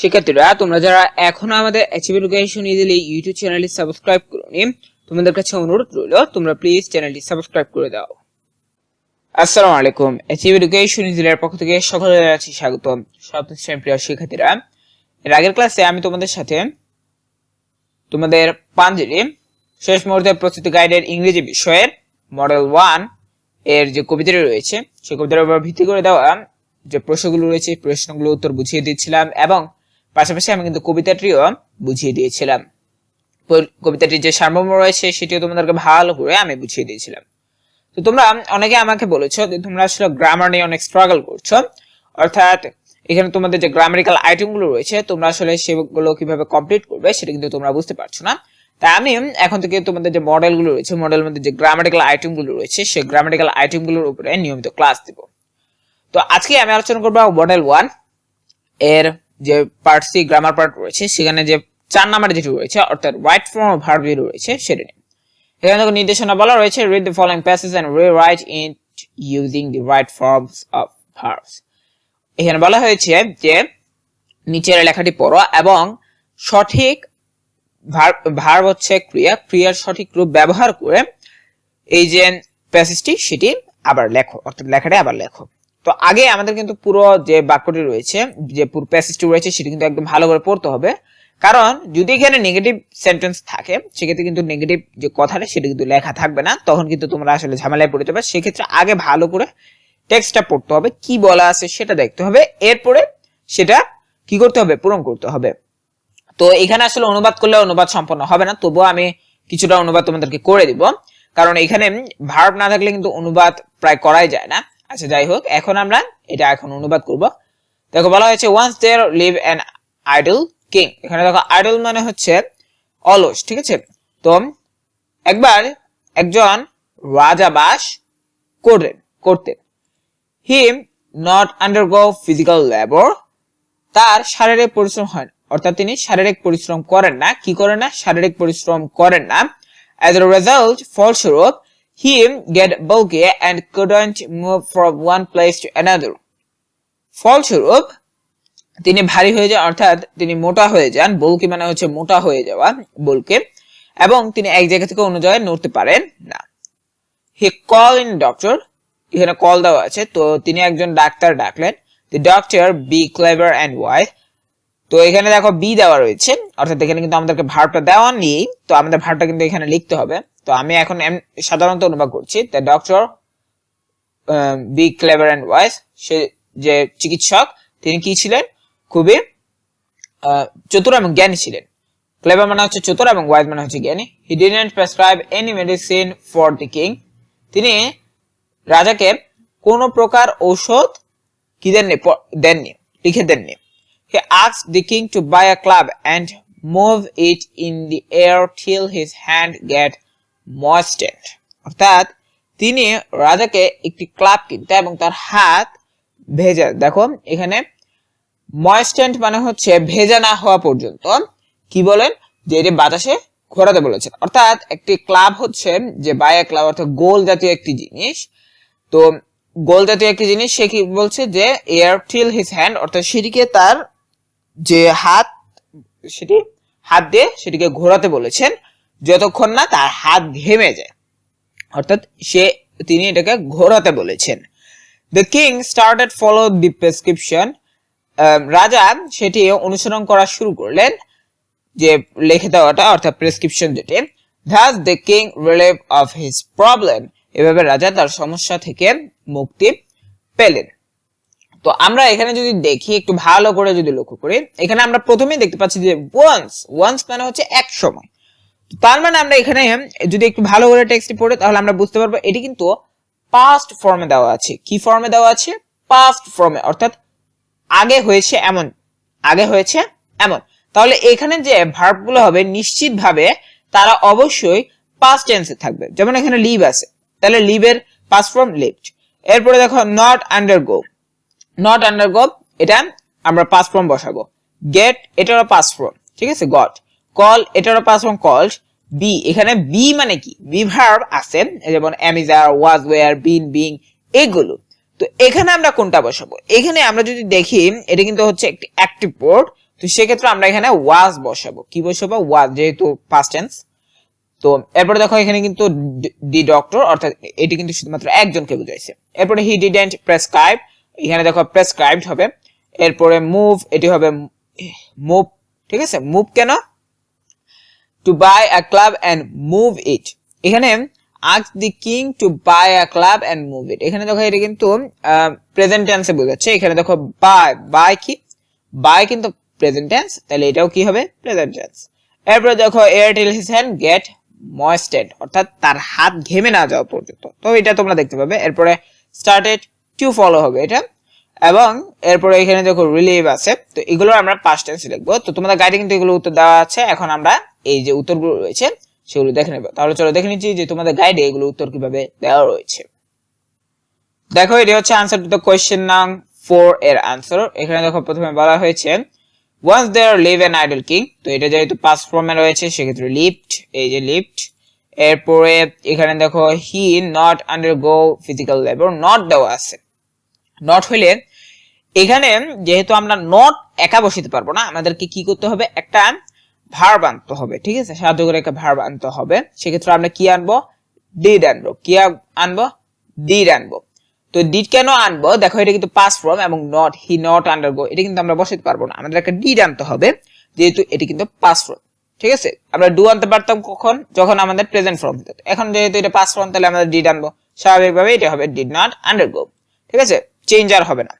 শিক্ষার্থীরা, তোমরা যারা এখনও আমাদের অ্যাচিভ এডুকেশন ইজিলি ইউটিউব চ্যানেলটি সাবস্ক্রাইব করোনি, তোমাদের কাছে অনুরোধ রইল, তোমরা প্লিজ চ্যানেলটি সাবস্ক্রাইব করে দাও। আসসালামু আলাইকুম। অ্যাচিভ এডুকেশন ইজিলির পক্ষ থেকে সকলের আছি স্বাগতম। সপ্তম প্রিয় শিক্ষার্থীরা, এর আগের ক্লাসে আমি তোমাদের সাথে তোমাদের পাঞ্জেরি শেষ মুহূর্তে প্রস্তুতি গাইডের ইংরেজি বিষয়ের মডেল ওয়ানের যে কবিতাটি রয়েছে সেই কবিতার উপর ভিত্তি করে দেওয়া যে প্রশ্নগুলো রয়েছে প্রশ্নগুলো উত্তর বুঝিয়ে দিচ্ছিলাম এবং পাশাপাশি আমি কিন্তু কবিতাটিও বুঝিয়ে দিয়েছিলাম। কবিতাটির যে সারমর্ম রয়েছে, সেটিও তোমাদেরকে ভালো করে আমি বুঝিয়ে দিয়েছিলাম। তো তোমরা অনেকে আমাকে বলেছ যে তোমরা আসলে গ্রামার নিয়ে অনেক স্ট্রাগল করছ। অর্থাৎ এখানে তোমাদের যে গ্রামারিক্যাল আইটেমগুলো রয়েছে, তোমরা আসলে সেগুলো কীভাবে কমপ্লিট করবে, সেটা কিন্তু তোমরা বুঝতে পারছ না। তাই আমি এখন থেকে তোমাদের যে মডেলগুলো রয়েছে মডেলের মধ্যে যে গ্রামাটিক্যাল আইটেমগুলো রয়েছে সেই গ্রামাটিক্যাল আইটেমগুলোর উপরে নিয়মিত ক্লাস দিব। তো আজকে আমি আলোচনা করব মডেল ওয়ানের যে পার্ট সি গ্রামার পার্ট রয়েছে, সেখানে যে চার নাম্বার যেটি রয়েছে, অর্থাৎ রাইট ফর্ম ভার্ব যে রয়েছে, সেটা নিয়ে এখানে দেখো নির্দেশনা বলা রয়েছে read the following passage and rewrite it using the right forms of verbs এখানে বলা হয়েছে যে, নিচের লেখাটি পড়ো এবং সঠিক ভার্ব হচ্ছে ক্রিয়া, ক্রিয়ার সঠিক রূপ ব্যবহার করে এই যে প্যাসেজটি সেটি আবার লেখো, অর্থাৎ লেখাটি আবার লেখো। তো আগে আমাদের কিন্তু পুরো যে বাক্যটি রয়েছে, যে পুরো প্যাসেজটি রয়েছে, সেটি কিন্তু একদম ভালো করে পড়তে হবে। কারণ যদি এখানে নেগেটিভ সেন্টেন্স থাকে, সেক্ষেত্রে কিন্তু নেগেটিভ যে কথাটা, সেটা কিন্তু লেখা থাকবে না। তখন কিন্তু তোমরা আসলে ঝামেলায় পড়ে যাবে। সেক্ষেত্রে আগে ভালো করে টেক্সটটা পড়তে হবে। কি বলা আছে সেটা দেখতে হবে। এরপরে সেটা কি করতে হবে? পূরণ করতে হবে। তো এখানে আসলে অনুবাদ করলে অনুবাদ সম্পন্ন হবে না। তবুও আমি কিছুটা অনুবাদ তোমাদেরকে করে দিব। কারণ এখানে ভার্ব না থাকলে কিন্তু অনুবাদ প্রায় করাই যায় না। আচ্ছা যাই হোক, এখন আমরা এটা এখন অনুবাদ করব। দেখো, বলা হয়েছে once there lived an idle king এখানে দেখো আইডল মানে হচ্ছে অলস, ঠিক আছে? তো একবার একজন রাজা বাস করলেন করতেন he not undergo physical labour তার শারীরিক পরিশ্রম হয় না। অর্থাৎ তিনি শারীরিক পরিশ্রম করেন না। কি করেন না? শারীরিক পরিশ্রম করেন না। As a রেজাল্ট ফলস্বরূপ he get bulky and couldn't move from one place to another. ফলস্বরূপ, তিনি ভারী হয়ে যান, অর্থাৎ তিনি মোটা হয়ে যান বলকি মানে হচ্ছে মোটা হয়ে যাওয়া বলকে এবং তিনি এক জায়গা থেকে অন্য জায়গায় নড়তে পারেন না। হি কল ইন ডক্টর এখানে কল দেওয়া আছে, তো তিনি একজন ডাক্তার ডাকলেন। The doctor be clever and wife তো এখানে দেখো বি দেওয়া রয়েছে, অর্থাৎ এখানে কিন্তু আমাদেরকে ভার্বটা দেওয়া নেই তো আমাদের ভার্বটা কিন্তু এখানে লিখতে হবে। তো আমি এখন সাধারণত অনুবাদ করছি the doctor be clever and wise সে যে চিকিৎসক, তিনি কি ছিলেন? খুবই চতুর এবং জ্ঞানী ছিলেন। ক্লেভার মানে হচ্ছে চতুর এবং ওয়াইজ মানে হচ্ছে জ্ঞানী। He didn't prescribe any medicine for the king তিনি রাজাকে কোনো প্রকার ঔষধ কি দেননি দেননি, লিখে দেননি। He asked the king to buy a club and move it in the air till his hand get moistened. অর্থাৎ, তিনি রাজাকে একটি ক্লাব কিনতে এবং তার হাত ভেজা, দেখো, এখানে ময়েস্টেন্ট মানে হচ্ছে ভেজা না হওয়া পর্যন্ত। কি বলেন? যে এটি বাতাসে ঘোরাতে বলেছেন। অর্থাৎ, একটি ক্লাব হচ্ছে যে বায়া ক্লাব অর্থাৎ গোল জাতীয় একটি জিনিস। তো গোল জাতীয় একটি জিনিস সে কি বলছে? যে এয়ার টিল হিজ হ্যান্ড অর্থাৎ সেটিকে তার যে হাত, সেটি হাত দিয়ে সেটিকে ঘোরাতে বলেছেন, যতক্ষণ না তার হাত ঘেমে যায়। অর্থাৎ সে, তিনি এটাকে ঘোরাতে বলেছেন। The king started follow the prescription রাজা সেটি অনুসরণ করা শুরু করলেন, যে লিখে দেওয়াটা, অর্থাৎ প্রেসক্রিপশন যেটি। Thus the king relieve of his problem এভাবে রাজা তার সমস্যা থেকে মুক্তি পেলেন। তো আমরা এখানে যদি দেখি, একটু ভালো করে যদি লক্ষ্য করি, এখানে আমরা প্রথমেই দেখতে পাচ্ছি যে ওয়ান্স ওয়ান্স মানে হচ্ছে এক সময়। তার মানে আমরা এখানে যদি একটু ভালো করে টেক্সট পড়ে, তাহলে আমরা বুঝতে পারব এটি কিন্তু পাস্ট ফর্মে দেওয়া আছে। কি ফর্মে দেওয়া আছে? পাস্ট ফর্মে অর্থাৎ আগে হয়েছে এমন, আগে হয়েছে এমন। তাহলে এখানে যে ভার্বগুলো হবে, নিশ্চিতভাবে তারা অবশ্যই পাস্ট টেন্সে থাকবে। যেমন এখানে লিভ আছে। তাহলে লিভের পাস্ট ফর্ম লিভড এরপরে দেখো নট আন্ডারগো নট আন্ডারগো এটা আমরা পাস ফর্ম বসাবো। গেট এটারও পাস ফর্ম ঠিক আছে? গট কল এটারও পাস ফর্ম কল্ড বি এখানে বি মানে কি? বি ভার্ব আছে, যেমন am is are was were been being এগুলো। তো এখানে আমরা কোনটা বসাবো? এখানে আমরা যদি দেখি, এটা কিন্তু হচ্ছে একটি অ্যাক্টিভ ওয়ার্ড তো সেক্ষেত্রে আমরা এখানে ওয়াজ বসাবো। কি বসাবো? ওয়াজ যেহেতু পাস্ট টেন্স তো এরপরে দেখো, এখানে কিন্তু ডি ডক্টর অর্থাৎ এটি কিন্তু শুধুমাত্র একজনকে বুঝাইছে। এরপরে হি ডিডেন্ট প্রেসক্রাইব এখানে দেখো প্রেসক্রাইবড হবে। এরপরে মুভ এটি হবে মুভ ঠিক আছে? মুভ কেন? To buy a club and move it এখানে আজ the king to buy a club and move it এখানে দেখো এটা কিন্তু প্রেজেন্ট টেন্সে বোঝাচ্ছে। এখানে দেখো বাই বাই কি? বাই কিন্তু প্রেজেন্ট টেন্স তাহলে এটাও কি হবে? প্রেজেন্ট টেন্স এরপরে দেখো air till his hand get moisted অর্থাৎ তার হাত ঘেমে না যাওয়া পর্যন্ত। তো এটা তোমরা দেখতে পাবে। এরপরে স্টার্টেড টু ফলো হবে এটা। এবং এরপরে এখানে দেখো রিলিভ আছে। তো এগুলো আমরা পাস্ট টেন্সে লিখব। তো তোমাদের গাইডে কিন্তু এগুলো উত্তর দেওয়া আছে। এখন আমরা এই যে উত্তরগুলো রয়েছে, সেগুলো দেখে নেব। তাহলে চলো দেখে নিচ্ছি যে তোমাদের গাইডে এগুলো উত্তর কীভাবে দেওয়া রয়েছে। দেখো, এটি হচ্ছে আনসার টু দ্য কোয়েশ্চেন নাম ফোর এর আনসার এখানে দেখো প্রথমে বলা হয়েছে once there lived an idle king তো এটা যেহেতু পাস ফর্মে রয়েছে, সেক্ষেত্রে লিফট এই যে লিফট এরপরে এখানে দেখো he not undergo physical labour not দেওয়া আছে। নট হইলে এখানে যেহেতু আমরা নট একা বসাতে পারব না, আমাদেরকে কি করতে হবে? একটা ভার্ব আনতে হবে, ঠিক আছে? সাহায্য করে একটা ভার্ব আনতে হবে। সেক্ষেত্রে আমরা কি আনব? ডিড আনব। কি আনব? ডিড আনব। তো ডিড কেন আনব? দেখো, এটা কিন্তু পাস ফর্ম এবং নট হি নট আন্ডারগো এটা কিন্তু আমরা বসাতে পারব না। আমাদের একটা ডিড আনতে হবে, যেহেতু এটি কিন্তু পাস ফর্ম ঠিক আছে? আমরা ডু আনতে পারতাম কখন? যখন আমাদের প্রেজেন্ট ফর্ম এখন যেহেতু এটা পাস ফর্ম তাহলে আমাদের ডিড আনব। স্বাভাবিকভাবে এটা হবে ডিড নট আন্ডারগো ঠিক আছে? চেঞ্জ আর হবে না।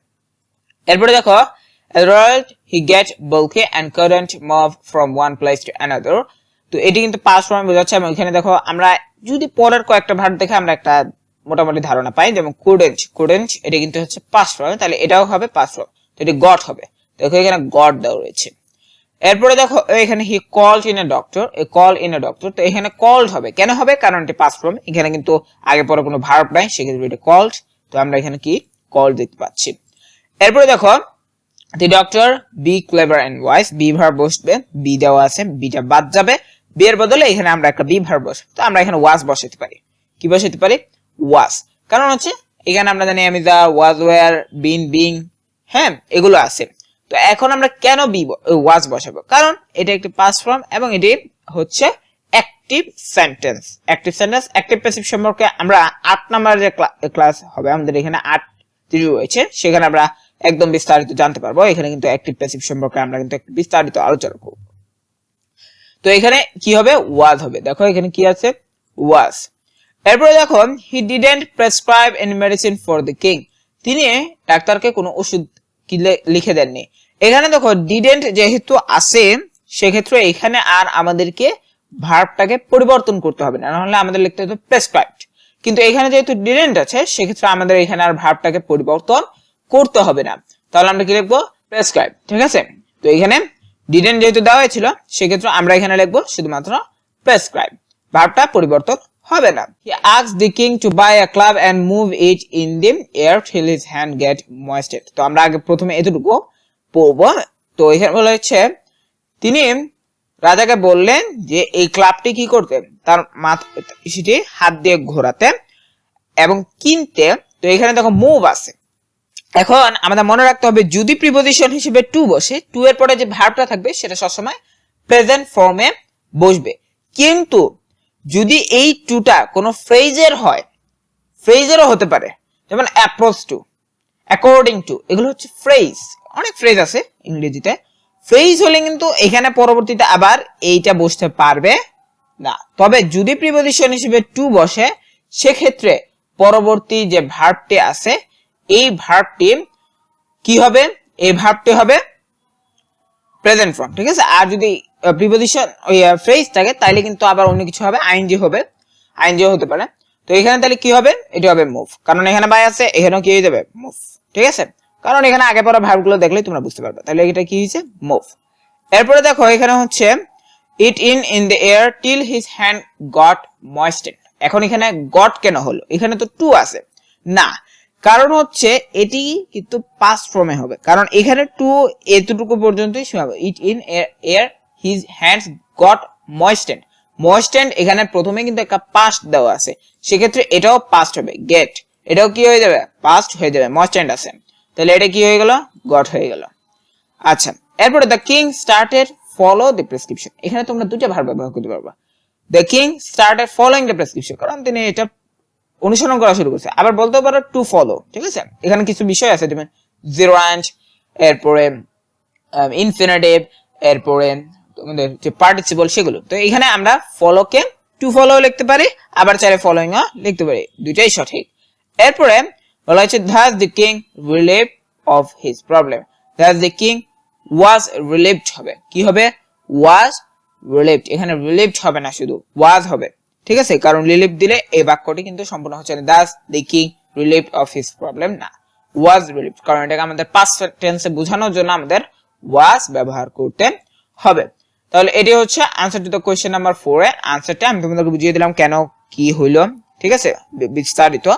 এরপরে দেখো current move from one place to another তো এটি কিন্তু পাস বোঝাচ্ছে এবং এখানে দেখো, আমরা যদি পরের কয়েকটা ভার্ব দেখে আমরা একটা মোটামুটি ধারণা পাই যেমন কুডেন্ট কুডেন্ট কিন্তু হচ্ছে পাস ফর্ম তাহলে এটাও হবে পাস ফর্ম তো এটি গট হবে। দেখো এখানে গট দেওয়া রয়েছে। এরপরে দেখো, এখানে he called in a doctor a call in a doctor তো এখানে কল্ড হবে। কেন হবে? কারণ এটি পাস ফর্ম এখানে কিন্তু আগে পরে কোনো ভার্ব নাই, সেক্ষেত্রে এটা তো আমরা এখানে কি কল দেখতে পাচ্ছি। এরপরে দেখো the doctor be clever and wise be verb বসবে বি দেওয়া আছে বিটা বাদ যাবে বি এর বদলে এখানে আমরা একটা বি ভার বসবো। তো আমরা এখানে ওয়াজ বসাতে পারি। কি বসাতে পারি? ওয়াজ কারণ হচ্ছে, এখানে আমরা জানি আমি দা ওয়াজ ওয়ার বিন বিং হ্যাঁ এগুলো আছে। তো এখন আমরা কেন বি ওয়াজ বসাবো? কারণ এটা একটি পাস ফর্ম এবং এটি হচ্ছে active sentence active sentence active passive সম্পর্কে আমরা আট নাম্বার যে ক্লাস হবে, আমাদের এখানে আট যেটি রয়েছে, সেখানে আমরা একদম বিস্তারিত জানতে পারব। এখানে কিন্তু অ্যাক্টিভ প্যাসিভ সম্পর্কে আমরা কিন্তু একটু বিস্তারিত আলোচনা করব। তো এখানে কি হবে? ওয়াজ হবে। দেখো এখানে কি আছে? ওয়াজ এরপরে দেখো he didn't prescribe any medicine for the king তিনি ডাক্তারকে কোনো ওষুধ লিখে দেননি। এখানে দেখো ডিডেন্ট যেহেতু আছে, সেক্ষেত্রে এখানে আর আমাদেরকে ভার্বটাকে পরিবর্তন করতে হবে না। নাহলে আমাদের লিখতে হতো প্রেসক্রাইবড কিন্তু এখানে যেহেতু ডিডেন্ট আছে, সেক্ষেত্রে আমাদের এখানে আর ভার্বটাকে পরিবর্তন করতে হবে না। তাহলে আমরা কি লিখব? প্রেসক্রাইব ঠিক আছে? তো এখানে ডিডেন্ট যেহেতু দেওয়া হয়েছিল সেক্ষেত্রে আমরা এখানে লিখব শুধুমাত্র প্রেসক্রাইব ভার্বটা পরিবর্তন হবে না। He ask the king to buy a club and move it in the air till his hand get moisted. তো আমরা আগে প্রথমে এতটুকু পড়ব। তো এখানে বলা হচ্ছে, তিনি রাজাকে বললেন যে, এই ক্লাবটি কি করতে? তার মাথা, সেটি হাত দিয়ে ঘোরাতে এবং কিনতে। তো এখানে দেখো মুভ আছে। এখন আমাদের মনে রাখতে হবে, যদি প্রিপোজিশন হিসেবে টু বসে টু এর পরে যে ভার্বটা থাকবে, সেটা সবসময় প্রেজেন্ট ফর্মে বসবে। কিন্তু যদি এই টুটা কোনো ফ্রেজের হয় ফ্রেজেরও হতে পারে, যেমন অ্যাপ্রোচ টু অ্যাকর্ডিং টু এগুলো হচ্ছে ফ্রেজ অনেক ফ্রেজ আছে ইংরেজিতে। ফ্রেজ হলে কিন্তু এখানে পরবর্তীতে আবার এইটা বসতে পারবে। না, তবে যদি প্রিপোজিশন হিসেবে টু বসে, সেক্ষেত্রে পরবর্তী যে ভার্বটি আছে, এই ভার্বটি কি হবে? এই ভার্বটি হবে প্রেজেন্ট ফর্ম ঠিক আছে? আর যদি প্রিপোজিশন ওই ফ্রেজ থাকে তাহলে কিন্তু আবার অন্য কিছু হবে আইনজি হবে। আইনজি হতে পারে। তো এখানে তাহলে কি হবে? এটা হবে মুভ কারণ এখানে বাই আছে, এখানেও কি হয়ে যাবে? মুভ ঠিক আছে? কারণ এখানে আগে পরে ভার্বগুলো দেখলেই তোমরা বুঝতে পারবে। তাহলে এটা কি হয়েছে? মুভ এরপরে দেখো, এখানে হচ্ছে it in in the air till his hand got moisted এখন এখানে গট কেন হলো? এখানে তো টু আছে। না, কারণ হচ্ছে এটি কিন্তু পাস্ট ফর্মে হবে। কারণ এখানে টু এতটুকু পর্যন্তই সীমাবদ্ধ it in air his hands got moisted moisted এখানে প্রথমে কিন্তু একটা পাস্ট দেওয়া আছে। সেক্ষেত্রে এটাও পাস্ট হবে। গেট এটাও কি হয়ে যাবে? পাস্ট হয়ে যাবে। ময়েস্টেড আছে। তাহলে এটা কি হয়ে গেল? গট হয়ে গেল। আচ্ছা এরপরে the king started follow the prescription এখানে তোমরা দুটো ভার ব্যবহার করতে পারবা। The king started following the prescription কারণ তিনি এটা অনুসরণ করা শুরু করছে। আবার বলতে পারো টু ফলো ঠিক আছে? এখানে কিছু বিষয় আছে, যেমন জিরো অ্যান্ড এরপরে ইনফিনিটিভ এরপরে তোমাদের যে পার্টিসিপল সেগুলো। তো এখানে আমরা ফলোকে টু ফলো লিখতে পারি, আবার চাইলে ফলোইং লিখতে পারি। দুইটাই সঠিক। এরপরে বলা হচ্ছে thus the king relieve of his problem thus the king was relieved হবে। কি হবে? ওয়াজ রিলিভড এখানে রিলিভড হবে না শুধু ওয়াজ হবে। ঠিক আছে? কারণ রিলিভ দিলে এই বাক্যটি কিন্তু সম্পূর্ণ হচ্ছে না। Thus the king relieve of his problem না। ওয়াজ রিলিভ কারণ এটাকে আমাদের পাস্ট টেন্সে বোঝানোর জন্য আমাদের ওয়াজ ব্যবহার করতে হবে। তাহলে এটি হচ্ছে answer to the question number four এর আনসারটা আমি তোমাদেরকে বুঝিয়ে দিলাম কেন কি হইল। ঠিক আছে? বিস্তারিত।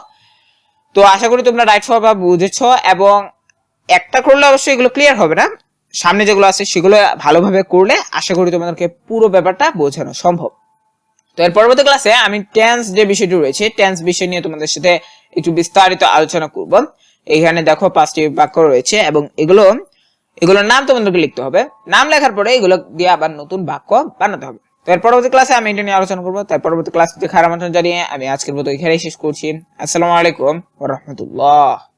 তো আশা করি তোমরা রাইট ফর বা বুঝেছ এবং একটা করলে অবশ্যই এগুলো ক্লিয়ার হবে না। সামনে যেগুলো আছে সেগুলো ভালোভাবে করলে আশা করি তোমাদেরকে পুরো ব্যাপারটা বোঝানো সম্ভব। তো এর পরবর্তী ক্লাসে আমি টেন্স যে বিষয়টি রয়েছে টেন্স বিষয় নিয়ে তোমাদের সাথে একটু বিস্তারিত আলোচনা করব। এখানে দেখো পাঁচটি বাক্য রয়েছে এবং এগুলো, এগুলোর নাম তোমাদেরকে লিখতে হবে। নাম লেখার পরে এগুলো দিয়ে আবার নতুন বাক্য বানাতে হবে। তো এর পরবর্তী ক্লাসে আমি এটা নিয়ে আলোচনা করব। তার পরবর্তী ক্লাস থেকে খারাপ জানিয়ে আমি আজকের মতো এখানেই শেষ করছি। আসসালামু আলাইকুম রহমতুল্লাহ।